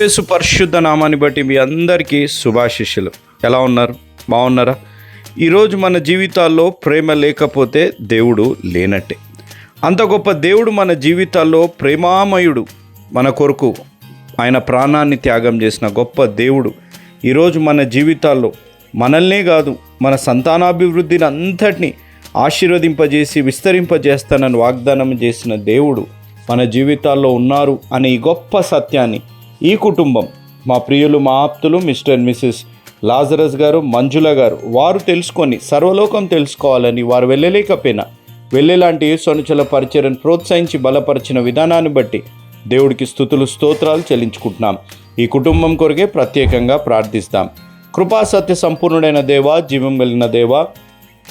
యేసు పరిశుద్ధ నామాన్ని బట్టి మీ అందరికీ శుభాశిష్యులు. ఎలా ఉన్నారు? బాగున్నారా? ఈరోజు మన జీవితాల్లో ప్రేమ లేకపోతే దేవుడు లేనట్టే. అంత గొప్ప దేవుడు మన జీవితాల్లో ప్రేమామయుడు మన కొరకు ఆయన ప్రాణాన్ని త్యాగం చేసిన గొప్ప దేవుడు ఈరోజు మన జీవితాల్లో మనల్నే కాదు మన సంతానాభివృద్ధిని అంతటినీ ఆశీర్వదింపజేసి విస్తరింపజేస్తానని వాగ్దానం చేసిన దేవుడు మన జీవితాల్లో ఉన్నారు అనే ఈ గొప్ప సత్యాన్ని ఈ కుటుంబం మా ప్రియులు మా ఆప్తులు మిస్టర్ అండ్ మిసెస్ లాజరస్ గారు మంజుల గారు వారు తెలుసుకొని సర్వలోకం తెలుసుకోవాలని వారు వెళ్ళలేకపోయినా వెళ్ళేలాంటి సొనుచల పరిచయను ప్రోత్సహించి బలపరిచిన విధానాన్ని బట్టి దేవుడికి స్థుతులు స్తోత్రాలు చెల్లించుకుంటున్నాం. ఈ కుటుంబం కొరకే ప్రత్యేకంగా ప్రార్థిస్తాం. కృపా సత్య సంపూర్ణుడైన దేవా జీవం వెళ్ళిన దేవా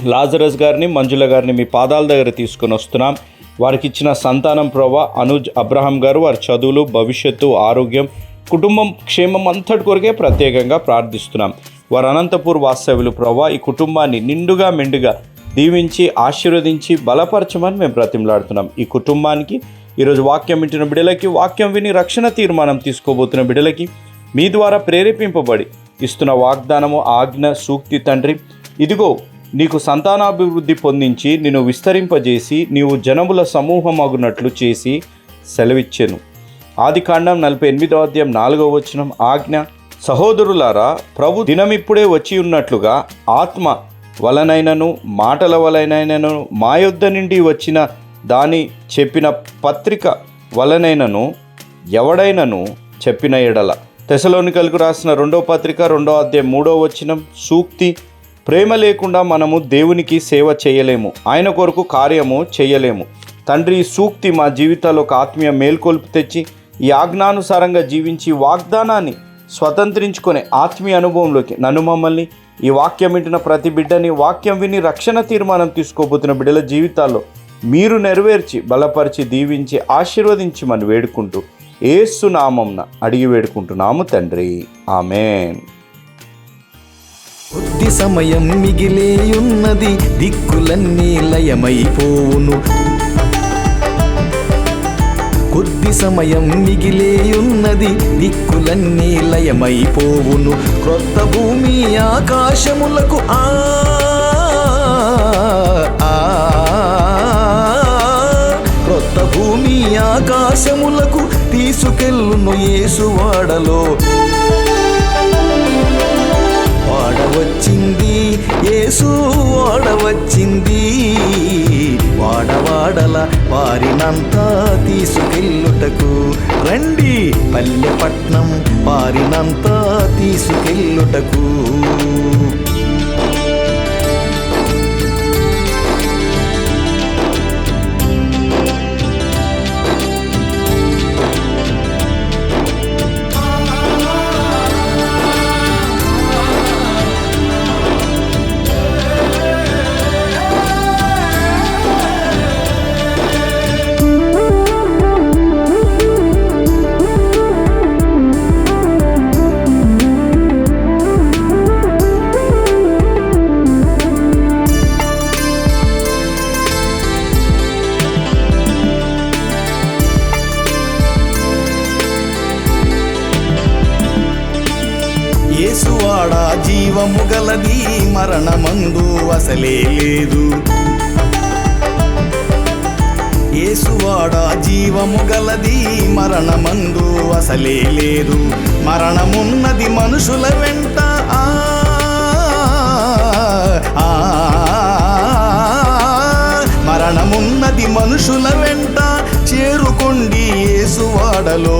లాజరస్ గారిని మంజుల గారిని మీ పాదాల దగ్గర తీసుకొని వస్తున్నాం. వారికి ఇచ్చిన సంతానం ప్రభా అనుజ్ అబ్రహాం గారు వారి చదువులు భవిష్యత్తు ఆరోగ్యం కుటుంబం క్షేమం అంతటి కొరకే ప్రత్యేకంగా ప్రార్థిస్తున్నాం. వారు అనంతపూర్ వాస్తవ్యులు ప్రభా ఈ కుటుంబాన్ని నిండుగా మెండుగా దీవించి ఆశీర్వదించి బలపరచమని మేము ప్రతిమలాడుతున్నాం ఈ కుటుంబానికి ఈరోజు వాక్యం వింటున్న బిడ్డలకి వాక్యం విని రక్షణ తీర్మానం తీసుకోబోతున్న బిడ్డలకి మీ ద్వారా ప్రేరేపింపబడి ఇస్తున్న వాగ్దానము ఆజ్ఞ సూక్తి తండ్రి. ఇదిగో నీకు సంతానాభివృద్ధి పొందించి నిన్ను విస్తరింపజేసి నీవు జనముల సమూహమగునట్లు చేసి సెలవిచ్చెను. ఆది కాండం నలభై ఎనిమిదో అధ్యాయం నాలుగవ వచనం ఆజ్ఞ. సహోదరులారా ప్రభు దినమిప్పుడే వచ్చి ఉన్నట్లుగా ఆత్మ వలనైనను మాటల వలనైనను మా యొద్ద నుండి వచ్చిన దాని చెప్పిన పత్రిక వలనైనను ఎవడైనను చెప్పిన ఎడల. తెసలోనికలకు రాసిన రెండో పత్రిక రెండో అధ్యాయం మూడో వచనం సూక్తి ప్రేమ లేకుండా మనము దేవునికి సేవ చేయలేము. ఆయన కొరకు కార్యము చేయలేము. తండ్రి సూక్తి మా జీవితాల్లో ఒక ఆత్మీయ మేల్కొల్పు తెచ్చి ఈ ఆజ్ఞానుసారంగా జీవించి వాగ్దానాన్ని స్వతంత్రించుకునే ఆత్మీయ అనుభవంలోకి నన్ను మమ్మల్ని ఈ వాక్యం వింటున్న ప్రతి బిడ్డని వాక్యం విని రక్షణ తీర్మానం తీసుకోబోతున్న బిడ్డల జీవితాల్లో మీరు నెరవేర్చి బలపరిచి దీవించి ఆశీర్వదించి మనం వేడుకుంటూ ఏసు నామంన అడిగి వేడుకుంటున్నాము తండ్రి. ఆమెన్. కొద్ది సమయం మిగిలేయున్నది దిక్కులన్నీ లయమైపోవును. కొద్ది సమయం మిగిలేయున్నది దిక్కులన్నీ లయమైపోవును. క్రొత్త భూమి ఆకాశములకు ఆ క్రొత్త భూమి ఆకాశములకు తీసుకెళ్ళును ఏసువాడలో వచ్చింది ఏసు యేసు వాడవచ్చింది వాడవాడల వారినంతా తీసుకెళ్ళుటకు. రండి పల్లెపట్నం వారినంతా తీసుకెళ్ళుటకు. మరణము గలది మరణమందు అసలే లేదు. ఏసువాడా జీవము గలది మరణమందు అసలే లేదు. మరణమున్నది మనుషుల వెంట ఆ, మరణమున్నది మనుషుల వెంట చేరుకోండి యేసువాడలో.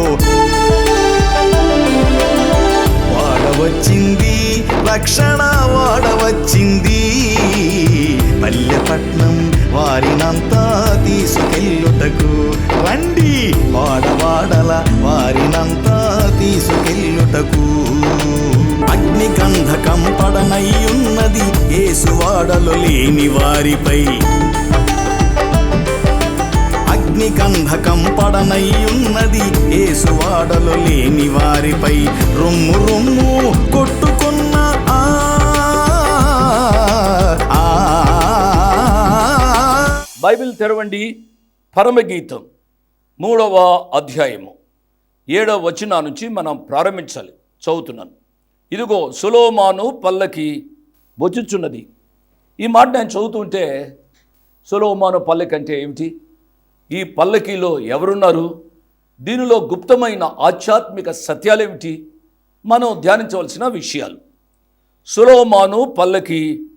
వాడవచ్చింది రక్షణ వాడవచ్చింది పల్లెపట్నం వారినంతా తీసుకెళ్ళుటకు రండి. వాడవాడల వారినంతా తీసుకెళ్ళుటకు. అగ్నిగంధకం పడనయ్యున్నది ఏసువాడలు లేని వారిపై. అగ్నిగంధకం పడనయ్యున్నది ఏసువాడలు లేని వారిపై. రొమ్ము రొమ్ము కొట్టు బైబిల్ తెరవండి పరమగీతం మూడవ అధ్యాయము. ఏడవ వచనా నుంచి మనం ప్రారంభించాలి. చదువుతున్నాను. ఇదిగో సులోమాను పల్లకి బొచ్చుచున్నది ఈ మాట నేను చదువుతుంటే సులోమాను పల్లకి అంటే ఏమిటి? ఈ పల్లకీలో ఎవరున్నారు? దీనిలో గుప్తమైన ఆధ్యాత్మిక సత్యాలేమిటి మనం ధ్యానించవలసిన విషయాలు. సులోమాను పల్లకి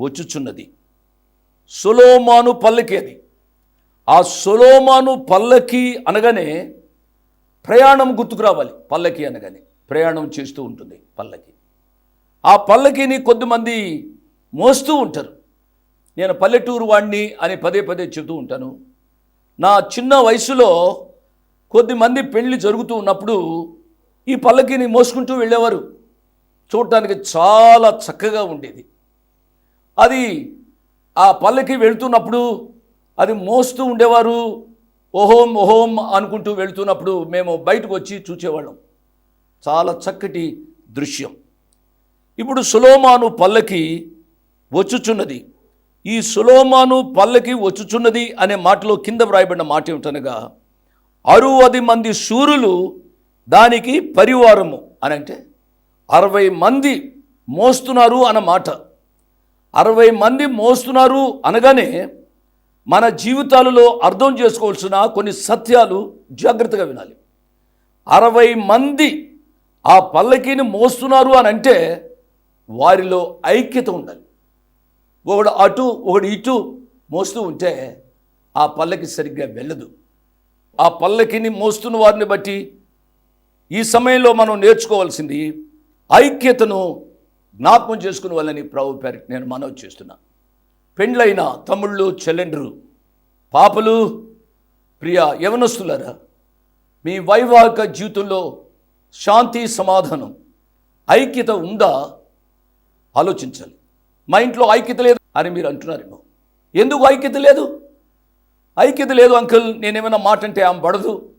వచ్చుచున్నది సులోమాను పల్లకి అది. ఆ సొలోమాను పల్లకి అనగానే ప్రయాణం గుర్తుకు రావాలి. పల్లకి అనగానే ప్రయాణం చేస్తూ ఉంటుంది పల్లకి. ఆ పల్లకిని కొద్దిమంది మోస్తూ ఉంటారు. నేను పల్లెటూరు వాడిని అని పదే పదే చెబుతూ ఉంటాను. నా చిన్న వయసులో కొద్దిమంది పెళ్ళి జరుగుతూ ఉన్నప్పుడు ఈ పల్లకిని మోసుకుంటూ వెళ్ళేవారు. చూడటానికి చాలా చక్కగా ఉండేది. అది ఆ పల్లకి వెళ్తున్నప్పుడు అది మోస్తూ ఉండేవారు. ఓహోం ఓహోం అనుకుంటూ వెళ్తున్నప్పుడు మేము బయటకు వచ్చి చూసేవాళ్ళం చాలా చక్కటి దృశ్యం. ఇప్పుడు సులోమాను పల్లకి వచ్చుచున్నది. ఈ సులోమాను పల్లకి వచ్చుచున్నది అనే మాటలో కింద వ్రాయబడిన మాట ఏమిటనగా అరువది మంది శూరులు దానికి పరివారము అని అంటే అరవై మంది మోస్తున్నారు అన్న మాట. అరవై మంది మోస్తున్నారు అనగానే మన జీవితాలలో అర్థం చేసుకోవాల్సిన కొన్ని సత్యాలు జాగ్రత్తగా వినాలి. అరవై మంది ఆ పల్లకీని మోస్తున్నారు అని అంటే వారిలో ఐక్యత ఉండాలి. ఒకడు అటు ఒకడు ఇటు మోస్తూ ఉంటే ఆ పల్లకి సరిగ్గా వెళ్ళదు. ఆ పల్లకిని మోస్తున్న వారిని బట్టి ఈ సమయంలో మనం నేర్చుకోవాల్సింది ఐక్యతను జ్ఞాపకం చేసుకుని వాళ్ళని ప్రభు పేరు నేను మనవి చేస్తున్నా. పెండ్లైన తమ్ముళ్ళు చెల్లెండ్రు పాపలు ప్రియ యవనస్తులరా మీ వైవాహిక జీవితంలో శాంతి సమాధానం ఐక్యత ఉందా? ఆలోచించాలి. మా ఇంట్లో ఐక్యత లేదు అని మీరు అంటున్నారేమో. ఎందుకు ఐక్యత లేదు? ఐక్యత లేదు అంకుల్ నేనేమైనా మాట అంటే ఆమె పడదు.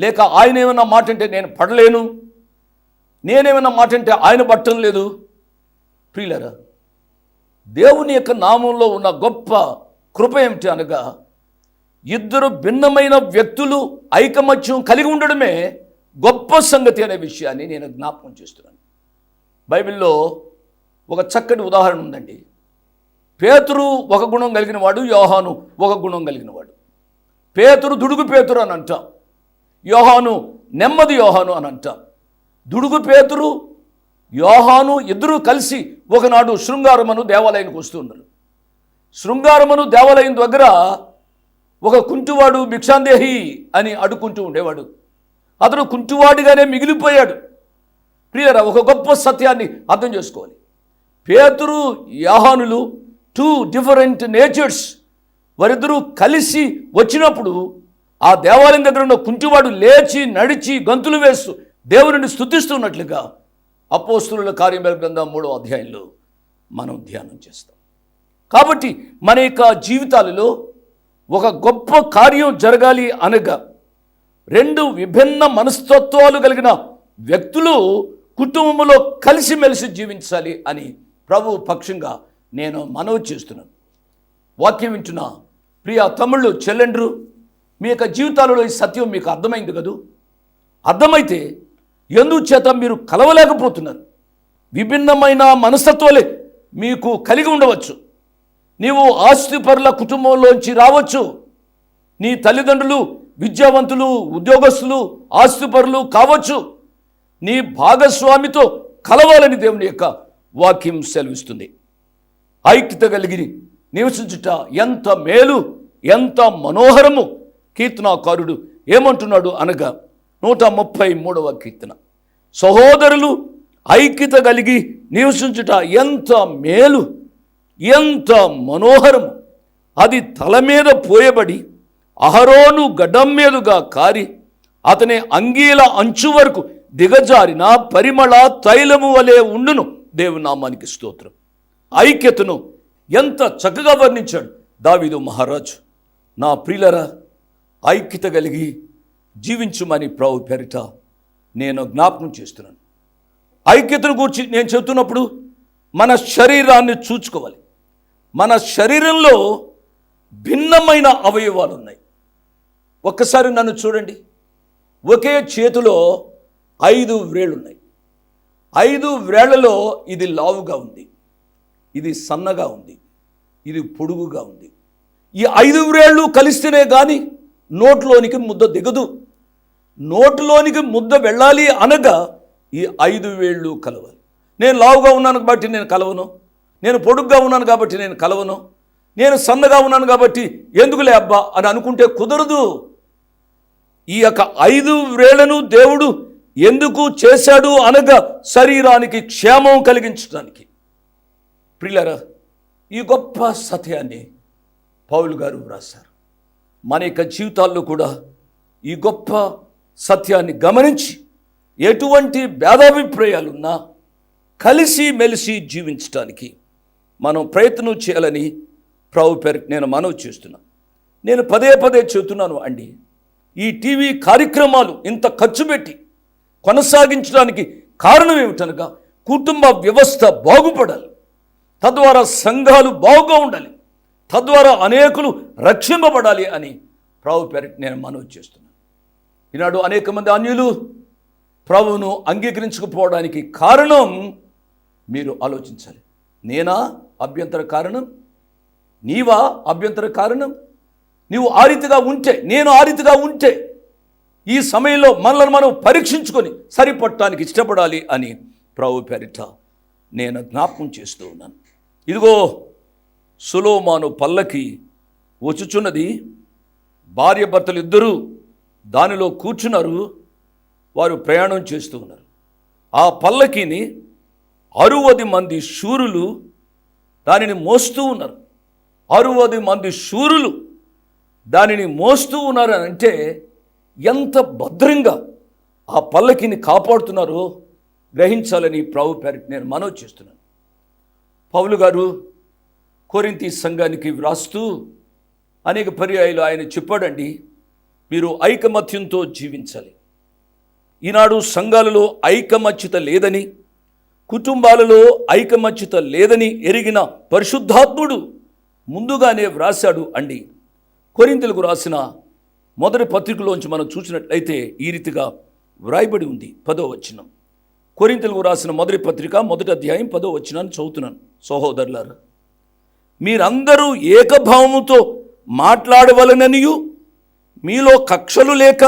లేక ఆయన ఏమైనా మాట అంటే నేను పడలేను. నేనేమైనా మాట అంటే ఆయన పట్టడం లేదు. ప్రియులరా దేవుని యొక్క నామంలో ఉన్న గొప్ప కృప ఏమిటి అనగా ఇద్దరు భిన్నమైన వ్యక్తులు ఐకమత్యం కలిగి ఉండడమే గొప్ప సంగతి అనే విషయాన్ని నేను జ్ఞాపకం చేస్తున్నాను. బైబిల్లో ఒక చక్కటి ఉదాహరణ ఉందండి. పేతురు ఒక గుణం కలిగిన వాడు యోహాను ఒక గుణం కలిగిన వాడు. పేతురు దుడుగు పేతురు అని అంటాం. యోహాను నెమ్మది యోహాను అని అంటాం. దుడుగు పేతురు యోహాను ఇద్దరూ కలిసి ఒకనాడు శృంగారమను దేవాలయానికి వస్తున్నారు శృంగారమను దేవాలయం దగ్గర ఒక కుంటువాడు భిక్షాందేహి అని అడుక్కుంటూ ఉండేవాడు. అతడు కుంటువాడిగానే మిగిలిపోయాడు. ప్రియరా ఒక గొప్ప సత్యాన్ని అర్థం చేసుకోవాలి. పేతురు యాహానులు టూ డిఫరెంట్ నేచర్స్ వారిద్దరూ కలిసి వచ్చినప్పుడు ఆ దేవాలయం దగ్గర ఉన్న కుంటివాడు లేచి నడిచి గంతులు వేస్తూ దేవుని స్థుతిస్తున్నట్లుగా అపోస్తుల కార్యమేల గ్రంథం మూడో అధ్యాయంలో మనం ధ్యానం చేస్తాం. కాబట్టి మన యొక్క జీవితాలలో ఒక గొప్ప కార్యం జరగాలి అనగా రెండు విభిన్న మనస్తత్వాలు కలిగిన వ్యక్తులు కుటుంబంలో కలిసిమెలిసి జీవించాలి అని ప్రభు పక్షంగా నేను మనవి చేస్తున్నాను. వాక్యం వింటున్న ప్రియ తమ్ముళ్ళు చెల్లెండ్రు మీ యొక్క జీవితాలలో ఈ సత్యం మీకు అర్థమైంది కదూ? అర్థమైతే ఎందుచేత మీరు కలవలేకపోతున్నారు? విభిన్నమైన మనస్తత్వాలే మీకు కలిగి ఉండవచ్చు. నీవు ఆస్తిపరుల కుటుంబంలోంచి రావచ్చు. నీ తల్లిదండ్రులు విద్యావంతులు ఉద్యోగస్తులు ఆస్తిపరులు కావచ్చు. నీ భాగస్వామితో కలవాలని దేవుని యొక్క వాక్యం సెలవిస్తుంది. ఐక్యత కలిగి నివసించుట ఎంత మేలు ఎంత మనోహరము. కీర్తనాకారుడు ఏమంటున్నాడు అనగా నూట ముప్పై మూడవ కీర్తన. సహోదరులు ఐక్యత కలిగి నివసించుట ఎంత మేలు ఎంత మనోహరము. అది తల మీద పోయబడి అహరోను గడ్డం మీదుగా కారి అతని అంగీల అంచు వరకు దిగజారిన పరిమళ తైలము వలె ఉండును. దేవునామానికి స్తోత్రం. ఐక్యతను ఎంత చక్కగా వర్ణించాడు దావిదు మహారాజు. నా ప్రియులరా ఐక్యత కలిగి జీవించుమని ప్రభు పెరిట నేను జ్ఞాపకం చేస్తున్నాను. ఐక్యతను గురించి నేను చెబుతున్నప్పుడు మన శరీరాన్ని చూచుకోవాలి. మన శరీరంలో భిన్నమైన అవయవాలు ఉన్నాయి ఒక్కసారి నన్ను చూడండి. ఒకే చేతిలో ఐదు వ్రేళ్ళు ఉన్నాయి ఐదు వేళ్ళలో ఇది లావుగా ఉంది. ఇది సన్నగా ఉంది. ఇది పొడుగుగా ఉంది. ఈ ఐదు వ్రేళ్ళు కలిస్తేనే కానీ నోట్లోనికి ముద్ద దిగదు. నోటిలోనికి ముద్ద వెళ్ళాలి అనగా ఈ ఐదు వేళ్ళు కలవాలి. నేను లావుగా ఉన్నాను కాబట్టి నేను కలవను. నేను పొడుగ్గా ఉన్నాను కాబట్టి నేను కలవను. నేను సన్నగా ఉన్నాను కాబట్టి ఎందుకులే అబ్బా అని అనుకుంటే కుదరదు. ఈ యొక్క ఐదు వేళ్ళను దేవుడు ఎందుకు చేశాడు అనగా శరీరానికి క్షేమం కలిగించడానికి. ప్రియులరా ఈ గొప్ప సత్యాన్ని పౌలు గారు వ్రాశారు. మన యొక్క జీవితాల్లో కూడా ఈ గొప్ప సత్యాన్ని గమనించి ఎటువంటి భేదాభిప్రాయాలున్నా కలిసి మెలిసి జీవించడానికి మనం ప్రయత్నం చేయాలని ప్రభు పేరు నేను మనవి చేస్తున్నాను నేను పదే పదే చెబుతున్నాను అండి ఈ టీవీ కార్యక్రమాలు ఇంత ఖర్చు పెట్టి కొనసాగించడానికి కారణం ఏమిటనగా కుటుంబ వ్యవస్థ బాగుపడాలి తద్వారా సంఘాలు బాగుగా ఉండాలి తద్వారా అనేకులు రక్షింపబడాలి అని ప్రభు పేరిట నేను మనవి చేస్తున్నాను ఈనాడు అనేక మంది అన్యులు ప్రభువును అంగీకరించకపోవడానికి కారణం మీరు ఆలోచించాలి. నేనా అభ్యంతర కారణం? నీవా అభ్యంతర కారణం? నీవు ఆ రీతిగా ఉంటే నేను ఆ రీతిగా ఉంటే ఈ సమయంలో మనల్ని మనం పరీక్షించుకొని సరిపడటానికి ఇష్టపడాలి అని ప్రభు పేరిట నేను జ్ఞాపకం చేస్తూ ఉన్నాను. ఇదిగో సులోమాను పల్లకి వచ్చుచున్నది. భార్య భర్తలు ఇద్దరూ దానిలో కూర్చున్నారు వారు ప్రయాణం చేస్తూ ఉన్నారు. ఆ పల్లకిని అరువది మంది శూరులు దానిని మోస్తూ ఉన్నారు. అరువది మంది శూరులు దానిని మోస్తూ ఉన్నారు అని అంటే ఎంత భద్రంగా ఆ పల్లకిని కాపాడుతున్నారో గ్రహించాలని ప్రభు పేరిట నేను మనవి చేస్తున్నాను. పౌలు గారు కోరింతి సంఘానికి వ్రాస్తూ అనేక పర్యాయాలు ఆయన చెప్పాడండి. మీరు ఐకమత్యంతో జీవించాలి. ఈనాడు సంఘాలలో ఐకమత్యత లేదని కుటుంబాలలో ఐకమత్యత లేదని ఎరిగిన పరిశుద్ధాత్ముడు ముందుగానే వ్రాశాడు అండి. కొరింతలకు రాసిన మొదటి పత్రికలోంచి మనం చూసినట్లయితే ఈ రీతిగా వ్రాయబడి ఉంది పదో వచనం. కొరింతలకు రాసిన మొదటి పత్రిక మొదటి అధ్యాయం పదో వచనాన్ని చదువుతున్నాను. సహోదరులారు మీరందరూ ఏకభావముతో మాట్లాడవలననియు మీలో కక్షలు లేక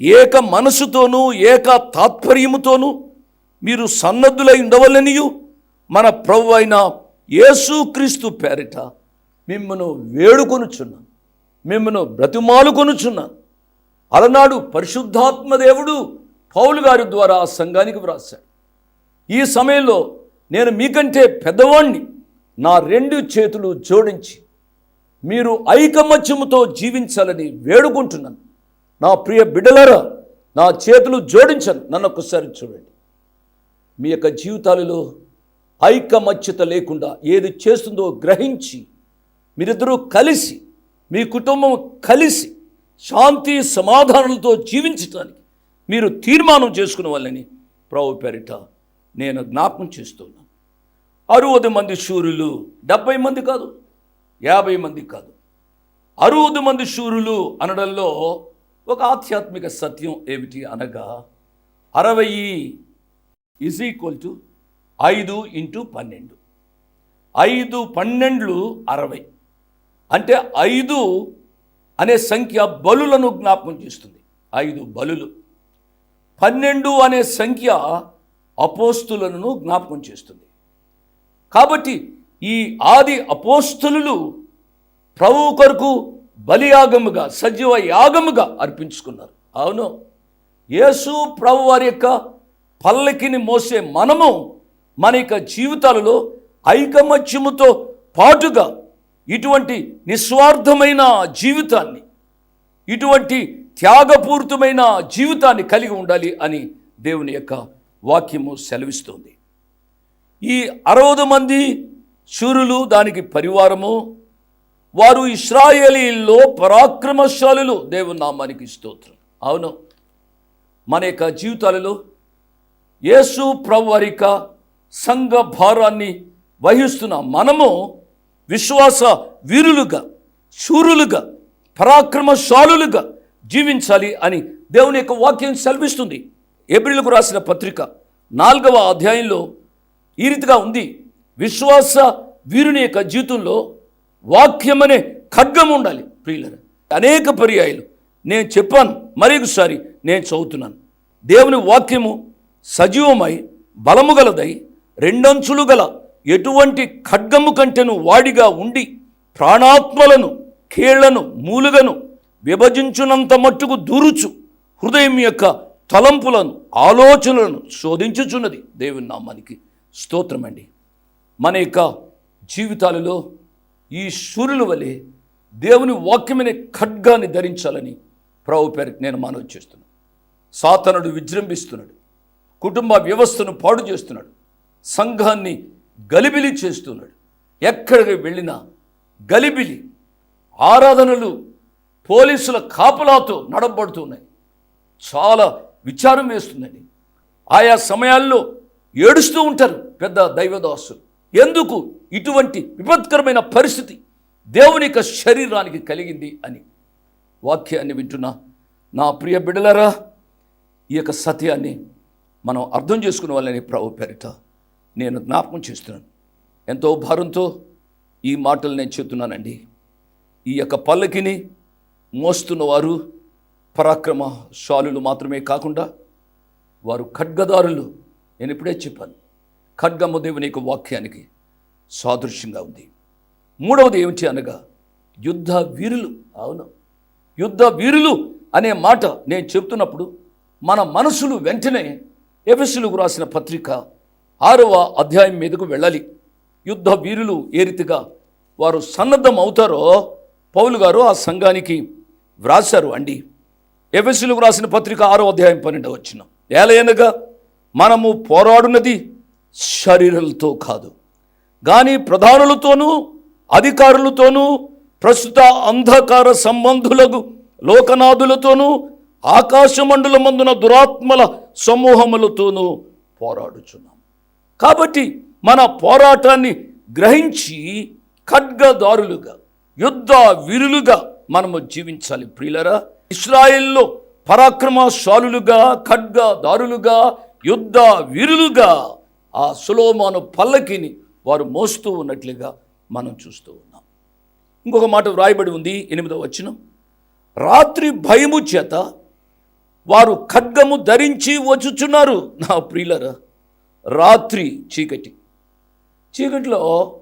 ఏక మనసుతోనూ ఏక తాత్పర్యముతోనూ మీరు సన్నద్ధులై ఉండవలనియు మన ప్రభు అయిన యేసుక్రీస్తు పేరిట మిమ్మను వేడుకొనుచున్నాను మిమ్మను బ్రతిమాలుకొనుచున్నాను అలనాడు పరిశుద్ధాత్మ దేవుడు పౌలు గారి ద్వారా ఆ సంఘానికి వ్రాశాడు. ఈ సమయంలో నేను మీకంటే పెద్దవాణ్ణి నా రెండు చేతులు జోడించి మీరు ఐకమత్యముతో జీవించాలని వేడుకుంటున్నాను. నా ప్రియ బిడ్డలరా నా చేతులు జోడించను నన్ను ఒక్కసారి చూడండి. మీ యొక్క జీవితాలలో ఐకమత్యత లేకుండా ఏది చేస్తుందో గ్రహించి మీరిద్దరూ కలిసి మీ కుటుంబం కలిసి శాంతి సమాధానాలతో జీవించటానికి మీరు తీర్మానం చేసుకునే వాళ్ళని ప్రభు పేరిట నేను జ్ఞాపకం చేస్తున్నాను. అరవది మంది శూరులు డెబ్బై మంది కాదు యాభై మంది కాదు. అరవదు మంది శూరులు అనడంలో ఒక ఆధ్యాత్మిక సత్యం ఏమిటి అనగా అరవై ఈజ్ ఈక్వల్ టు ఐదు ఇంటూ పన్నెండు. ఐదు పన్నెండ్లు అరవై. అంటే ఐదు అనే సంఖ్య బలులను జ్ఞాపకం చేస్తుంది. ఐదు బలులు. పన్నెండు అనే సంఖ్య అపోస్తులను జ్ఞాపకం చేస్తుంది. కాబట్టి ఈ ఆది అపోస్తులు ప్రభు కొరకు బలియాగముగా సజీవ యాగముగా అర్పించుకున్నారు. అవును. యేసు ప్రభు వారి యొక్క పల్లకిని మోసే మనము మన యొక్క జీవితాలలో ఐకమత్యముతో పాటుగా ఇటువంటి నిస్వార్థమైన జీవితాన్ని ఇటువంటి త్యాగపూరితమైన జీవితాన్ని కలిగి ఉండాలి అని దేవుని యొక్క వాక్యము సెలవిస్తుంది. ఈ అరవై మంది శూరులు దానికి పరివారము. వారు ఇస్రాయేలీల్లో పరాక్రమశాలులు. దేవుని నామానికి స్తోత్రం. అవును. మన యొక్క జీవితాలలో యేసు ప్రవరిక సంఘ భారాన్ని వహిస్తున్న మనము విశ్వాస వీరులుగా శూరులుగా పరాక్రమశాలులుగా జీవించాలి అని దేవుని యొక్క వాక్యం సెలవిస్తుంది. ఏప్రిల్కు రాసిన పత్రిక నాలుగవ అధ్యాయంలో ఈ రీతిగా ఉంది. విశ్వాస వీరుని యొక్క జీవితంలో వాక్యం అనే ఖడ్గం ఉండాలి ప్రియులరు. అనేక పర్యాయాలు. నేను చెప్పాను మరొకసారి నేను చదువుతున్నాను. దేవుని వాక్యము సజీవమై బలము గలదై రెండంచులు గల ఎటువంటి ఖడ్గము కంటెను వాడిగా ఉండి ప్రాణాత్మలను కేళ్ళను మూలుగను విభజించునంత మట్టుకు దూరుచు హృదయం యొక్క తలంపులను ఆలోచనలను శోధించుచున్నది దేవుని నామానికి స్తోత్రమండి. మన యొక్క జీవితాలలో ఈ సూర్యుల వలె దేవుని వాక్యమనే ఖడ్గాన్ని ధరించాలని ప్రభు పేరు నేను మనవి చేస్తున్నాను. సాతనుడు విజృంభిస్తున్నాడు. కుటుంబ వ్యవస్థను పాడు చేస్తున్నాడు. సంఘాన్ని గలిబిలి చేస్తున్నాడు. ఎక్కడికి వెళ్ళినా గలిబిలి ఆరాధనలు పోలీసుల కాపలాతో నడబడుతున్నాయి చాలా విచారం వేస్తుందండి. ఆయా సమయాల్లో ఏడుస్తూ ఉంటారు పెద్ద దైవదాసులు. ఎందుకు ఇటువంటి విపత్కరమైన పరిస్థితి దేవుని యొక్క శరీరానికి కలిగింది అని వాక్యాన్ని వింటున్నా నా ప్రియ బిడలరా ఈ యొక్క సత్యాన్ని మనం అర్థం చేసుకునే వాళ్ళని ప్రభు పేరిట నేను జ్ఞాపకం చేస్తున్నాను. ఎంతో భారంతో ఈ మాటలు నేను చెప్తున్నానండి. ఈ యొక్క పల్లకిని మోస్తున్న వారు పరాక్రమశాలులు మాత్రమే కాకుండా వారు ఖడ్గదారులు నేను ఇప్పుడే చెప్పాను. ఖడ్గము దేవుని యొక్క వాక్యానికి సాదృశ్యంగా ఉంది. మూడవది ఏమిటి అనగా యుద్ధ వీరులు అవును. యుద్ధ వీరులు అనే మాట నేను చెప్తున్నప్పుడు మన మనసులు వెంటనే ఎఫెసులకు రాసిన పత్రిక ఆరవ అధ్యాయం మీదకు వెళ్ళాలి. యుద్ధ వీరులు ఏ రీతిగా వారు సన్నద్ధం అవుతారో పౌలు గారు ఆ సంఘానికి వ్రాశారు అండి. ఎఫెసులకు రాసిన పత్రిక ఆరో అధ్యాయం పన్నెండవ వచ్చిన ఏలయనగా మనము పోరాడునది శరీరాలతో కాదు. కానీ ప్రధానులతోనూ అధికారులతోనూ ప్రస్తుత అంధకార సంబంధులకు లోకనాథులతోనూ ఆకాశమండలమందున దురాత్మల సమూహములతోనూ పోరాడుచున్నాం. కాబట్టి మన పోరాటాన్ని గ్రహించి ఖడ్గదారులుగా యుద్ధ వీరులుగా మనము జీవించాలి ప్రియులరా. ఇస్రాయిల్లో పరాక్రమశాలులుగా ఖడ్గదారులుగా యుద్ధ వీరులుగా ఆ సులోమాను పల్లకిని వారు మోస్తూ ఉన్నట్లుగా మనం చూస్తూ ఉన్నాం. ఇంకొక మాట వ్రాయబడి ఉంది ఎనిమిదవ వచ్చిన రాత్రి భయము చేత వారు ఖడ్గము ధరించి వచ్చుచున్నారు. నా ప్రియులరా రాత్రి చీకటి. చీకటిలో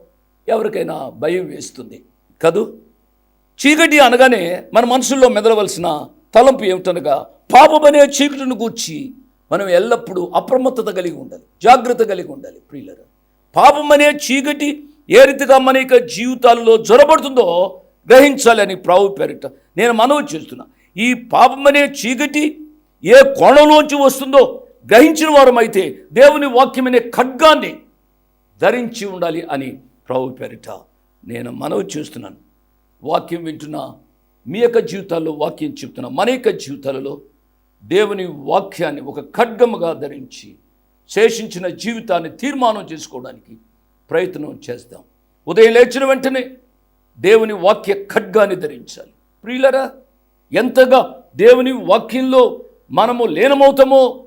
ఎవరికైనా భయం వేస్తుంది కదూ? చీకటి అనగానే మన మనసుల్లో మెదలవలసిన తలంపు ఏమిటనగా పాపమనే చీకటిని గూర్చి మనం ఎల్లప్పుడూ అప్రమత్తత కలిగి ఉండాలి జాగ్రత్త కలిగి ఉండాలి ప్రియులరు. పాపం అనే చీకటి ఏ రీతిగా మన యొక్క జీవితాల్లో జ్వరబడుతుందో గ్రహించాలని ప్రావు పేరిట నేను మనవి చేస్తున్నా. ఈ పాపం అనే చీకటి ఏ కోణంలోంచి వస్తుందో గ్రహించిన వారమైతే దేవుని వాక్యమనే ఖడ్గాన్ని ధరించి ఉండాలి అని ప్రభు పేరిట నేను మనవి చేస్తున్నాను. వాక్యం వింటున్న మీ యొక్క జీవితాల్లో వాక్యం చెప్తున్నా. మన యొక్క జీవితాలలో దేవుని వాక్యాన్ని ఒక ఖడ్గముగా ధరించి శేషించిన జీవితాన్ని తీర్మానం చేసుకోవడానికి ప్రయత్నం చేద్దాం. ఉదయం లేచిన వెంటనే దేవుని వాక్య ఖడ్గాన్ని ధరించాలి. ప్రియులరా ఎంతగా దేవుని వాక్యంలో మనము లీనమవుతామో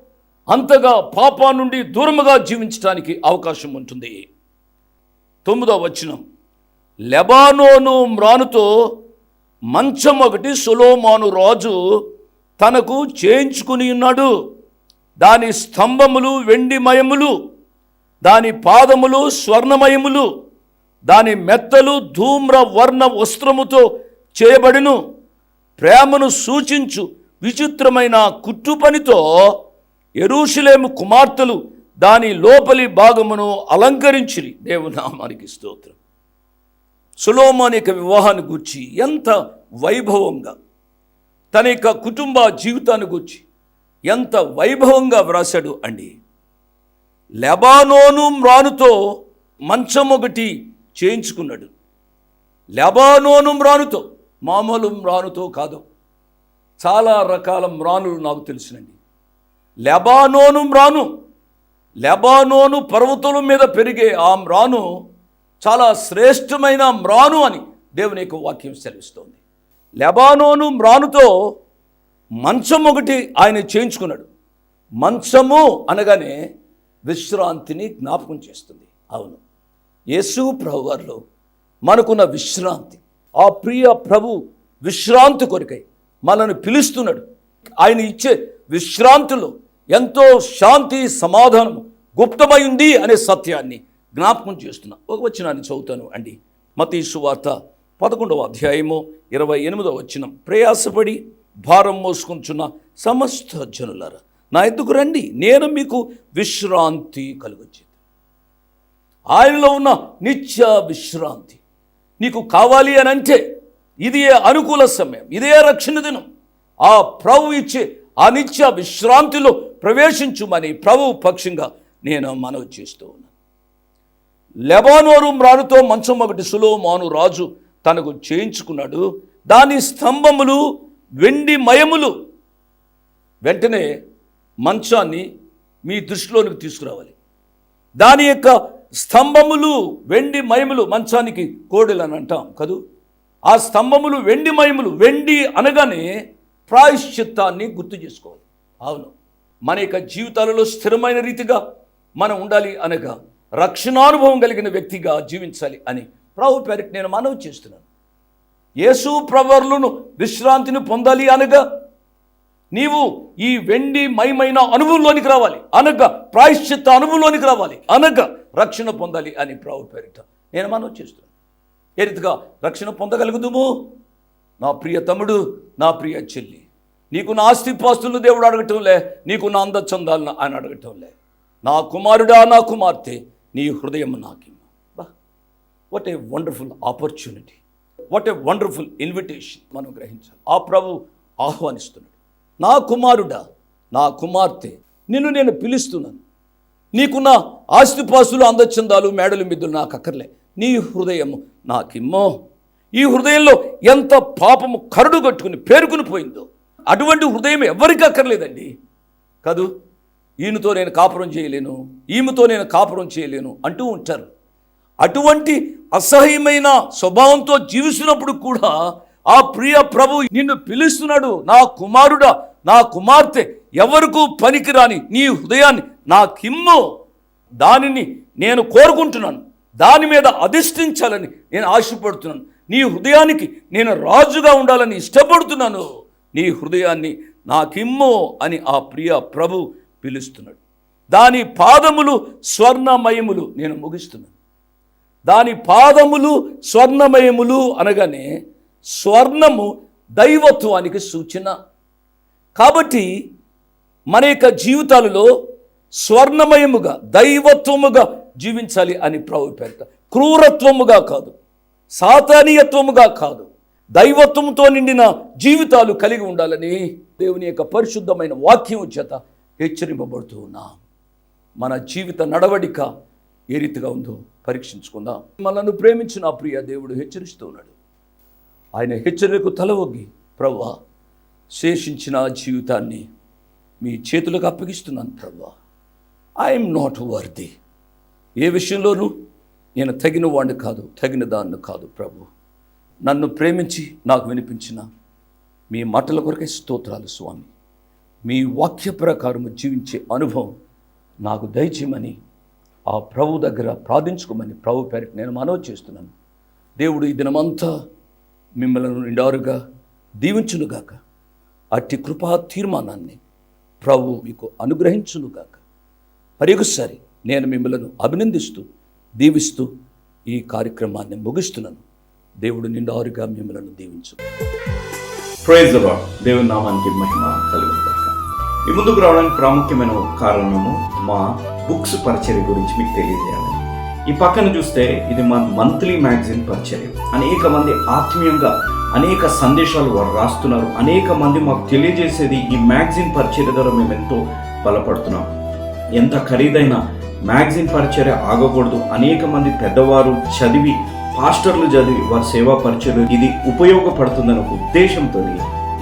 అంతగా పాపా నుండి దూరముగా జీవించడానికి అవకాశం ఉంటుంది. తొమ్మిదో వచనం. లెబానోను మ్రానుతో మంచం ఒకటి సులోమాను రాజు తనకు చేయించుకుని ఉన్నాడు. దాని స్తంభములు వెండిమయములు దాని పాదములు స్వర్ణమయములు దాని మెత్తలు ధూమ్ర వర్ణ వస్త్రముతో చేయబడిను. ప్రేమను సూచించు విచిత్రమైన కుట్టు పనితో కుమార్తెలు దాని లోపలి భాగమును అలంకరించిరి. దేవునామానికి స్తోత్రం. సులోమాన్ యొక్క వివాహాన్ని గూర్చి ఎంత వైభవంగా తన యొక్క కుటుంబ జీవితాన్ని గూర్చి ఎంత వైభవంగా వ్రాశాడు అండి. లెబానోను మ్రానుతో మంచం ఒకటి చేయించుకున్నాడు. లెబానోను మ్రానుతో మామూలు మ్రానుతో కాదు. చాలా రకాల మ్రానులు నాకు తెలిసినండి. లెబానోను మ్రాను లెబానోను పర్వతుల మీద పెరిగే ఆ మ్రాను చాలా శ్రేష్టమైన మ్రాను అని దేవుని యొక్క వాక్యం సెలవిస్తోంది. లెబానోను మ్రానుతో మంచం ఒకటి ఆయన చేయించుకున్నాడు. మంచము అనగానే విశ్రాంతిని జ్ఞాపకం చేస్తుంది. అవును. యేసు ప్రభు వారిలో మనకున్న విశ్రాంతి. ఆ ప్రియ ప్రభు విశ్రాంతి కొరకై మనల్ని పిలుస్తున్నాడు. ఆయన ఇచ్చే విశ్రాంతిలో ఎంతో శాంతి సమాధానం గుప్తమై ఉంది అనే సత్యాన్ని జ్ఞాపకం చేస్తున్నా. ఒక వచ్చినాన్ని చదువుతాను అండి. మతీసు వార్త పదకొండవ అధ్యాయము ఇరవై ఎనిమిదవ వచ్చిన ప్రయాసపడి భారం మోసుకుంటున్న సమస్త జనులారా నా ఎద్దుకు రండి నేను మీకు విశ్రాంతి కలుగొచ్చింది ఆయనలో ఉన్న నిత్య విశ్రాంతి. నీకు కావాలి అని అంటే ఇదే అనుకూల సమయం ఇదే రక్షణ దినం. ఆ ప్రభు ఇచ్చే ఆ నిత్య విశ్రాంతిలో ప్రవేశించుమని ప్రభు పక్షంగా నేను మనవి చేస్తూ ఉన్నాను. లెబానోరు మ్రానుతో మంచం ఒకటి సులోమాను రాజు తనకు చేయించుకున్నాడు. దాని స్తంభములు వెండి మయములు వెంటనే మంచాన్ని మీ దృష్టిలోనికి తీసుకురావాలి. దాని యొక్క స్తంభములు వెండి మయములు మంచానికి కోడెలు అని అంటాం కదూ? ఆ స్తంభములు వెండి మయములు వెండి అనగానే ప్రాయశ్చిత్తాన్ని గుర్తు చేసుకోవాలి. అవును మన యొక్క జీవితాలలో స్థిరమైన రీతిగా మనం ఉండాలి అనగా రక్షణానుభవం కలిగిన వ్యక్తిగా జీవించాలి అని ప్రభు పేరిట నేను మనవి చేస్తున్నాను. యేసు ప్రవర్లను విశ్రాంతిని పొందాలి అనగా నీవు ఈ వెండి మయమైన అనుభవంలోనికి రావాలి. అనగా ప్రాయశ్చిత్త అనుభవంలోనికి రావాలి. అనగా రక్షణ పొందాలి అని ప్రభు పేరిట నేను మనవి చేస్తున్నాను. ఏ రీతిగా రక్షణ పొందగలుగుదుము? నా ప్రియ తమ్ముడు నా ప్రియ చెల్లి నీకు నా ఆస్తిపాస్తులను దేవుడు అడగటంలే నీకు నా అందచందాలను ఆయన అడగటంలే. నా కుమారుడా నా కుమార్తె నీ హృదయం నాకిమ్మ what a wonderful opportunity what a wonderful invitation మనం గ్రహించాలి. ఆ ప్రభు ఆహ్వానిస్తున్నాడు. నా కుమారుడా నా కుమార్తె నిన్ను నేను పిలుస్తున్నాను. నీకున్న ఆస్తిపాస్తులు అందచందాలు మేడలు మిద్దులు నాకు అక్కర్లే. నీ హృదయము నాకిమ్మో. ఈ హృదయంలో ఎంత పాపము కరుడు కట్టుకుని పేరుకుని పోయిందో అటువంటి హృదయం ఎవరికి అక్కర్లేదండి. కాదు? ఈయనతో నేను కాపురం చేయలేను ఈమెతో నేను కాపురం చేయలేను అంటూ ఉంటారు. అటువంటి అసహ్యమైన స్వభావంతో జీవిస్తున్నప్పుడు కూడా ఆ ప్రియ ప్రభు నిన్ను పిలుస్తున్నాడు. నా కుమారుడా నా కుమార్తె ఎవరికు పనికిరాని నీ హృదయాన్ని నా కిమ్ము దానిని నేను కోరుకుంటున్నాను. దాని మీద అధిష్ఠించాలని నేను ఆశపడుతున్నాను. నీ హృదయానికి నేను రాజుగా ఉండాలని ఇష్టపడుతున్నాను. నీ హృదయాన్ని నాకిమ్ము అని ఆ ప్రియ ప్రభు పిలుస్తున్నాడు. దాని పాదములు స్వర్ణమయములు నేను ముగిస్తున్నాను. దాని పాదములు స్వర్ణమయములు అనగానే స్వర్ణము దైవత్వానికి సూచన. కాబట్టి మన యొక్క జీవితాలలో స్వర్ణమయముగా దైవత్వముగా జీవించాలి అని ప్రభుత్వ క్రూరత్వముగా కాదు సాతానీయత్వముగా కాదు దైవత్వంతో నిండిన జీవితాలు కలిగి ఉండాలని దేవుని యొక్క పరిశుద్ధమైన వాక్యం చేత హెచ్చరింపబడుతూ ఉన్నాం. మన జీవిత నడవడిక ఏ రీతిగా ఉందో పరీక్షించుకుందాం. మనల్ని ప్రేమించిన ప్రియ దేవుడు హెచ్చరిస్తూ ఉన్నాడు. ఆయన హెచ్చరికకు తలవొగ్గి ప్రవ్వా శేషించిన జీవితాన్ని మీ చేతులకు అప్పగిస్తున్నాను ప్రవ్వా. ఐఎమ్ నాట్ వర్ది ఏ విషయంలోనూ నేను తగిన వాడిని కాదు తగిన దాన్ని కాదు ప్రభు. నన్ను ప్రేమించి నాకు వినిపించిన మీ మాటల కొరకే స్తోత్రాలు స్వామి. మీ వాక్య ప్రకారము జీవించే అనుభవం నాకు దయచేయమని ఆ ప్రభు దగ్గర ప్రార్థించుకోమని ప్రభు పేరిట నేను మనవి చేస్తున్నాను. దేవుడు ఈ దినమంతా మిమ్మల్ని నిండారుగా దీవించునుగాక. అట్టి కృపా తీర్మానాన్ని ప్రభు మీకు అనుగ్రహించునుగాక. మరి నేను మిమ్మల్ని అభినందిస్తూ దీవిస్తూ ఈ కార్యక్రమాన్ని ముగిస్తున్నాను. దేవుడు నిండారుగా మిమ్మల్ని దీవించు. ప్రైజ్ దేవుని నామానికి మహిమ కలుగుతాక ఈ ముందుకు రావడానికి ప్రాముఖ్యమైన కారణము మా బుక్స్ పరిచర్య గురించి మీకు తెలియజేయాలి. ఈ పక్కన చూస్తే ఇది మన మంత్లీ మ్యాగజైన్ పరిచర్య. అనేక మంది ఆత్మీయంగా అనేక సందేశాలు వారు రాస్తున్నారు. అనేక మంది మాకు తెలియజేసేది ఈ మ్యాగజైన్ పరిచయ ద్వారా మేము ఎంతో బలపడుతున్నాం. ఎంత ఖరీదైన మ్యాగజైన్ పరిచర్య ఆగకూడదు. అనేక మంది పెద్దవారు చదివి పాస్టర్లు చదివి వారి సేవా పరిచయం ఇది ఉపయోగపడుతుందనే ఉద్దేశంతో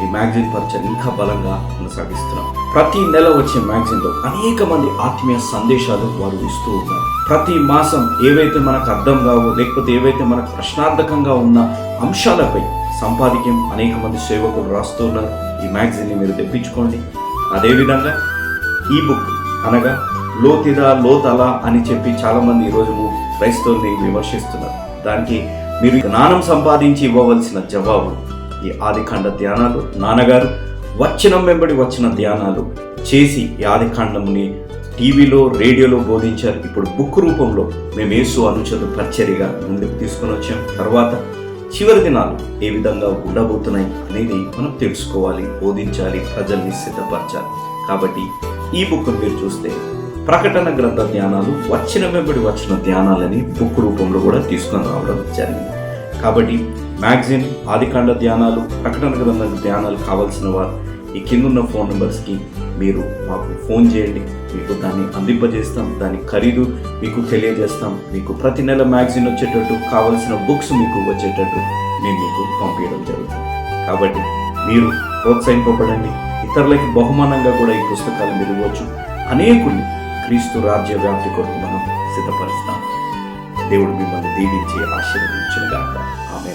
ఈ మ్యాగజైన్ పరిచయం ఇంకా బలంగా కొనసాగిస్తున్నాం. ప్రతి నెల వచ్చే మ్యాగజైన్లో అనేక మంది ఆత్మీయ సందేశాలు వారు ఇస్తూ ఉన్నారు. ప్రతి మాసం ఏవైతే మనకు అర్థం కావో లేకపోతే ఏవైతే మనకు ప్రశ్నార్థకంగా ఉన్న అంశాలపై సంపాదికం అనేక మంది సేవకులు రాస్తూ ఉన్నారు. ఈ మ్యాగజైన్ని మీరు తెప్పించుకోండి. అదేవిధంగా ఈ బుక్ అనగా లోతిదా లోతల అని చెప్పి చాలామంది ఈరోజు క్రైస్తవుల్ని విమర్శిస్తున్నారు. దానికి మీరు జ్ఞానం సంపాదించి ఇవ్వవలసిన జవాబు ఈ ఆదికాండ ధ్యానాలు. నాన్నగారు వచనం వెంబడి వచ్చిన ధ్యానాలు చేసి ఈ ఆదికాండముని టీవీలో రేడియోలో బోధించారు. ఇప్పుడు బుక్ రూపంలో మేము యేసు అనుచరు పరిచర్యగా ముందుకు తీసుకొని వచ్చాం. తర్వాత చివరి దినాలు ఏ విధంగా ఉండబోతున్నాయి అనేది మనం తెలుసుకోవాలి బోధించాలి ప్రజల్ని సిద్ధపరచాలి. కాబట్టి ఈ బుక్ మీరు చూస్తే ప్రకటన గ్రంథ ధ్యానాలు వచ్చిన వెంబడి వచ్చిన ధ్యానాలని బుక్ రూపంలో కూడా తీసుకొని రావడం జరిగింది. కాబట్టి మ్యాగజైన్ ఆదికాండ ధ్యానాలు ప్రకటన గ్రంథ ధ్యానాలు కావాల్సిన వారు ఈ కిందున్న ఫోన్ నెంబర్స్కి మీరు మాకు ఫోన్ చేయండి. మీకు దాన్ని అందింపజేస్తాం దాని ఖరీదు మీకు తెలియజేస్తాం. మీకు ప్రతి నెల మ్యాగజైన్ వచ్చేటట్టు కావాల్సిన బుక్స్ మీకు వచ్చేటట్టు మేము మీకు పంపించడం జరుగుతుంది. కాబట్టి మీరు ప్రోత్సహింపబడండి. ఇతరులకి బహుమానంగా కూడా ఈ పుస్తకాలు మీరు ఇవ్వచ్చు. అనేకుల్ని క్రీస్తు రాజ్య వ్యాప్తి కొరకు మనం సిద్ధపరుస్తాం. దేవుడు మిమ్మల్ని దీవించి ఆశీర్వదించుగాక ఆమె